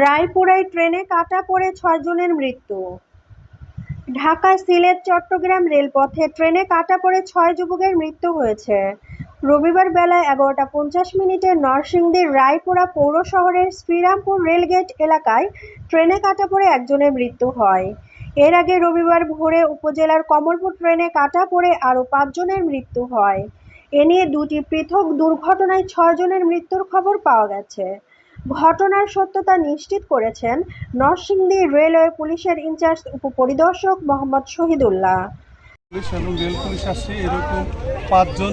রায়পুরায় ট্রেনে কাটা পড়ে ছয়জনের মৃত্যু। ঢাকা, সিলেট, চট্টগ্রাম রেলপথে ট্রেনে কাটা পড়ে ছয় যুবকের মৃত্যু হয়েছে। রবিবার বেলা এগারোটা পঞ্চাশ মিনিটে নরসিংদীর রায়পুরা পৌর শহরের শ্রীরামপুর রেলগেট এলাকায় ট্রেনে কাটা পড়ে একজনের মৃত্যু হয়। এর আগে রবিবার ভোরে উপজেলার কমলপুর ট্রেনে কাটা পড়ে আরও পাঁচজনের মৃত্যু হয়। এ নিয়ে দুটি পৃথক দুর্ঘটনায় ছয়জনের মৃত্যুর খবর পাওয়া গেছে। ঘটনার সত্যতা নিশ্চিত করেছেন নরসিংদী রেলওয়ে পুলিশের ইনচার্জ উপপরিদর্শক মোহাম্মদ শহীদুল্লাহ। পুলিশ এবং রেল পুলিশ আসছে, এরকম পাঁচজন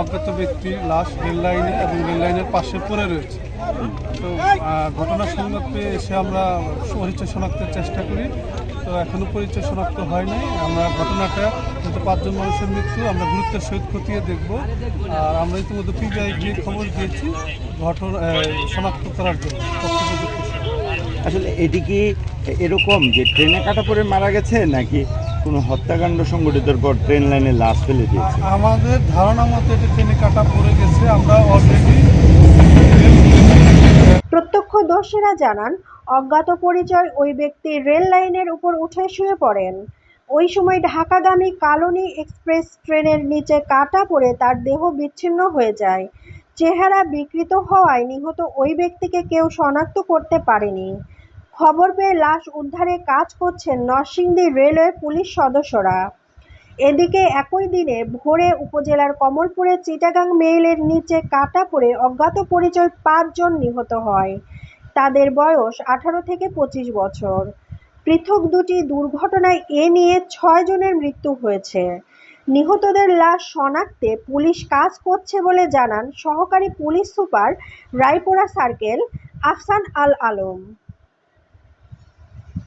অজ্ঞাত ব্যক্তির লাশ রেল লাইনে এবং রেল লাইনের পাশে পড়ে রয়েছে। তো ঘটনার সংবাদ পেয়ে এসে আমরা পরিচয় শনাক্তের চেষ্টা করি। তো এখনও পরিচয় শনাক্ত হয়নি আমরা ঘটনাটা যেহেতু পাঁচজন মানুষের মৃত্যু আমরা গুরুত্বের সহিত খতিয়ে দেখব। আর আমরা ইতিমধ্যে পিবিআই গিয়ে খবর দিয়েছি ঘটনা শনাক্ত করার জন্য আসলে এটি কি এরকম যে ট্রেনে কাটা পড়ে মারা গেছে নাকি কোনো হত্যাকাণ্ড সংঘটিতর পর ট্রেন লাইনে লাশ ফেলে দিয়েছে? আমাদের ধারণা মতো এটা ট্রেনে কাটা পড়ে গেছে। আমরা অলরেডি প্রত্যক্ষদর্শীরা জানান, অজ্ঞাত পরিচয় ওই ব্যক্তি রেল লাইনের উপর উঠে শুয়ে পড়েন। ওই সময় ঢাকাগামী কালনী এক্সপ্রেস ট্রেনের নিচে কাটা পড়ে তার দেহ বিচ্ছিন্ন হয়ে যায়। চেহারা বিকৃত হওয়ায় নিহত ওই ব্যক্তিকে কেউ শনাক্ত করতে পারেনি। খবর পেয়ে লাশ উদ্ধারে কাজ করছেন নরসিংদী রেলওয়ে পুলিশ সদস্যরা। এদিকে একই দিনে ভোরে উপজেলার কমলপুরে চিটাগাং মেইলের নিচে কাটা পড়ে অজ্ঞাত পরিচয় পাঁচজন নিহত হয়। তাদের বয়স আঠারো থেকে পঁচিশ বছর। পৃথক দুটি দুর্ঘটনায় এ নিয়ে ছয় জনের মৃত্যু হয়েছে। নিহতদের লাশ শনাক্তে পুলিশ কাজ করছে বলে জানান সহকারী police super Raipura circle Afsan Al Alam.